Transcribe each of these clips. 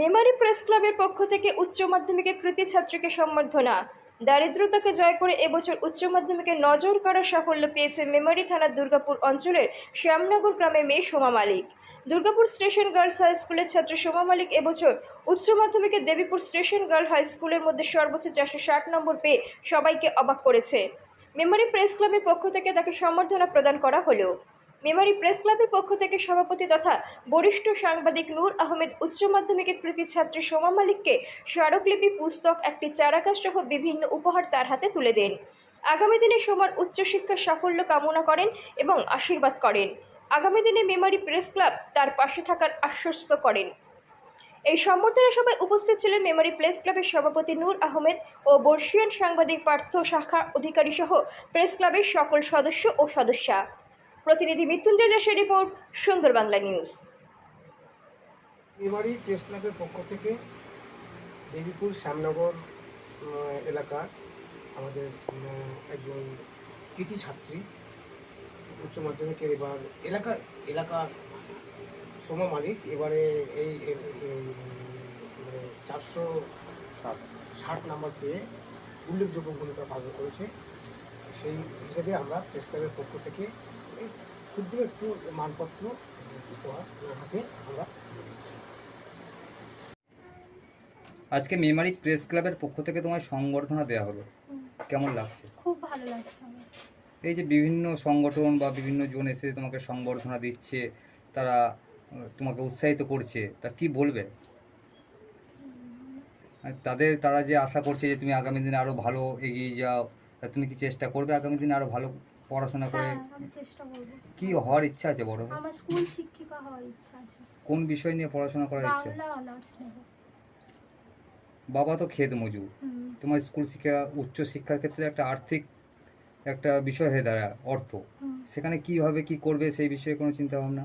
Memari press ক্লাবের পক্ষ থেকে উচ্চ মাধ্যমিকে কৃতি ছাত্রীকে সম্বর্ধনা। দারিদ্রতাকে জয় করে এবছর উচ্চ মাধ্যমিকে নজর করার সাফল্য পেয়েছে মেমারি থানার দুর্গাপুর অঞ্চলের শ্যামনগর গ্রামের মেয়ে Soma Malik. Durgapur station girls high স্কুলের ছাত্র সোমা মালিক এবছর উচ্চ মাধ্যমিকে দেবীপুর স্টেশন গার্ল হাই স্কুলের মধ্যে সর্বোচ্চ চারশো ষাট নম্বর পেয়ে সবাইকে অবাক করেছে। মেমারি প্রেস ক্লাবের পক্ষ থেকে তাকে সম্বর্ধনা প্রদান করা হলো। মেমারি প্রেস ক্লাবের পক্ষ থেকে সভাপতি তথা বরিষ্ঠ সাংবাদিক নূর আহমেদ উচ্চ মাধ্যমিকের কৃতি ছাত্রী সোমা মালিককে স্মারকলিপি, পুস্তক, একটি চারাগাছ সহ বিভিন্ন উপহার তার হাতে তুলে দেন। আগামী দিনে সোমার উচ্চশিক্ষার সাফল্য কামনা করেন এবং আশীর্বাদ করেন। আগামী দিনে মেমারি প্রেস ক্লাব তার পাশে থাকার আশ্বস্ত করেন। এই সম্বর্ধনা সভায় উপস্থিত ছিলেন মেমারি প্রেস ক্লাবের সভাপতি নূর আহমেদ ও বর্ষিয়ান সাংবাদিক পার্থ শাখা অধিকারী সহ প্রেস ক্লাবের সকল সদস্য ও সদস্যা। প্রতিনিধি মৃত্যুঞ্জয় যশের রিপোর্ট, সুন্দর বাংলা নিউজ। মেমারি প্রেস ক্লাবের পক্ষ থেকে দেবীপুর শ্যামনগর এলাকার আমাদের একজন কৃতি ছাত্রী উচ্চ মাধ্যমিকের এবার এলাকার এলাকার সোমা মালিক। এবারে এই মানে চারশো ষাট নাম্বার পেয়ে উল্লেখযোগ্য ভূমিকা পালন করেছে। সেই হিসেবে আমরা প্রেস ক্লাবের পক্ষ থেকে ক্ষুদ্র একটু মানপত্র উপহার হাতে আমরা দিচ্ছি। আজকে মেমারি প্রেস ক্লাবের পক্ষ থেকে তোমার সংবর্ধনা দেওয়া হলো। কেমন লাগছে? খুব ভালো লাগছে এই যে বিভিন্ন সংগঠন বা বিভিন্ন জন এসে তোমাকে সংবর্ধনা দিচ্ছে তারা তোমাকে উৎসাহিত করছে তা কি বলবে? তাদের তারা যে আশা করছে যে তুমি আগামী দিনে আরও ভালো এগিয়ে যাও তা তুমি কি চেষ্টা করবে আগামী দিনে আরও ভালো পড়াশোনা করে হ্যাঁ কি হওয়ার ইচ্ছা আছে বড় আমার স্কুল শিক্ষিকা হওয়ার ইচ্ছা আছে। কোন বিষয় নিয়ে পড়াশোনা করার ইচ্ছা? বাবা তো খেদ মজুর। তোমার স্কুল শিক্ষা উচ্চ শিক্ষার ক্ষেত্রে একটা আর্থিক একটা বিষয় হয়ে দাঁড়ায় অর্থ। সেখানে কীভাবে কি করবে সেই বিষয়ে কোনো চিন্তা ভাবনা?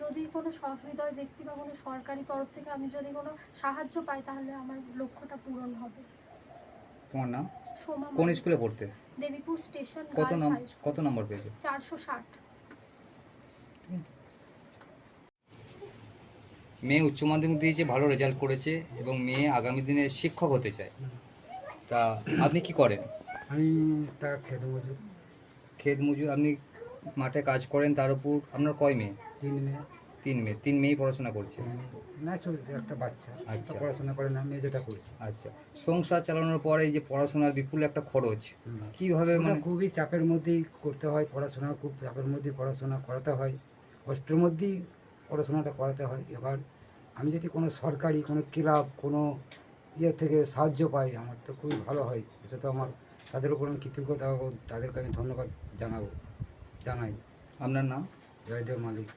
যদি কোনো সহৃদয় ব্যক্তি বা কোনো সরকারি তরফ থেকে আমি যদি কোনো সাহায্য পাই তাহলে আমার লক্ষ্যটা পূরণ হবে। তোমার নাম? সোমা কোন স্কুলে পড়তে? দেবীপুর স্টেশন কত নাম কত নম্বর পেয়েছে? চারশো ষাট। মেয়ে উচ্চ মাধ্যমিক দিয়েছে ভালো রেজাল্ট করেছে এবং মেয়ে আগামী দিনে শিক্ষক হতে চায়। তা আপনি কি করেন? আমি একটা খেতে মজুর। ক্ষেত মজুর আপনি মাঠে কাজ করেন তার উপর আপনার কয় মেয়ে? তিন মেয়ে। তিন মেয়ে তিন মেয়েই পড়াশোনা করছে? না ছোট একটা বাচ্চা আচ্ছা। পড়াশোনা করে না মেয়ে যেটা করছে। আচ্ছা। সংসার চালানোর পরে এই যে পড়াশোনার বিপুল একটা খরচ কীভাবে মানে খুবই চাপের মধ্যেই করতে হয় পড়াশোনা খুব চাপের মধ্যেই পড়াশোনা করাতে হয়। কষ্টের মধ্যেই পড়াশোনাটা করাতে হয়। এবার আমি যদি কোনো সরকারি কোনো ক্লাব কোনো ইয়ে থেকে সাহায্য পাই আমার তো খুবই ভালো হয়। এটা তো আমার তাদের উপর আমি কৃতজ্ঞতা হব তাদেরকে আমি ধন্যবাদ জানাব জানাই। আপনার নাম? জয়দেব মালিক।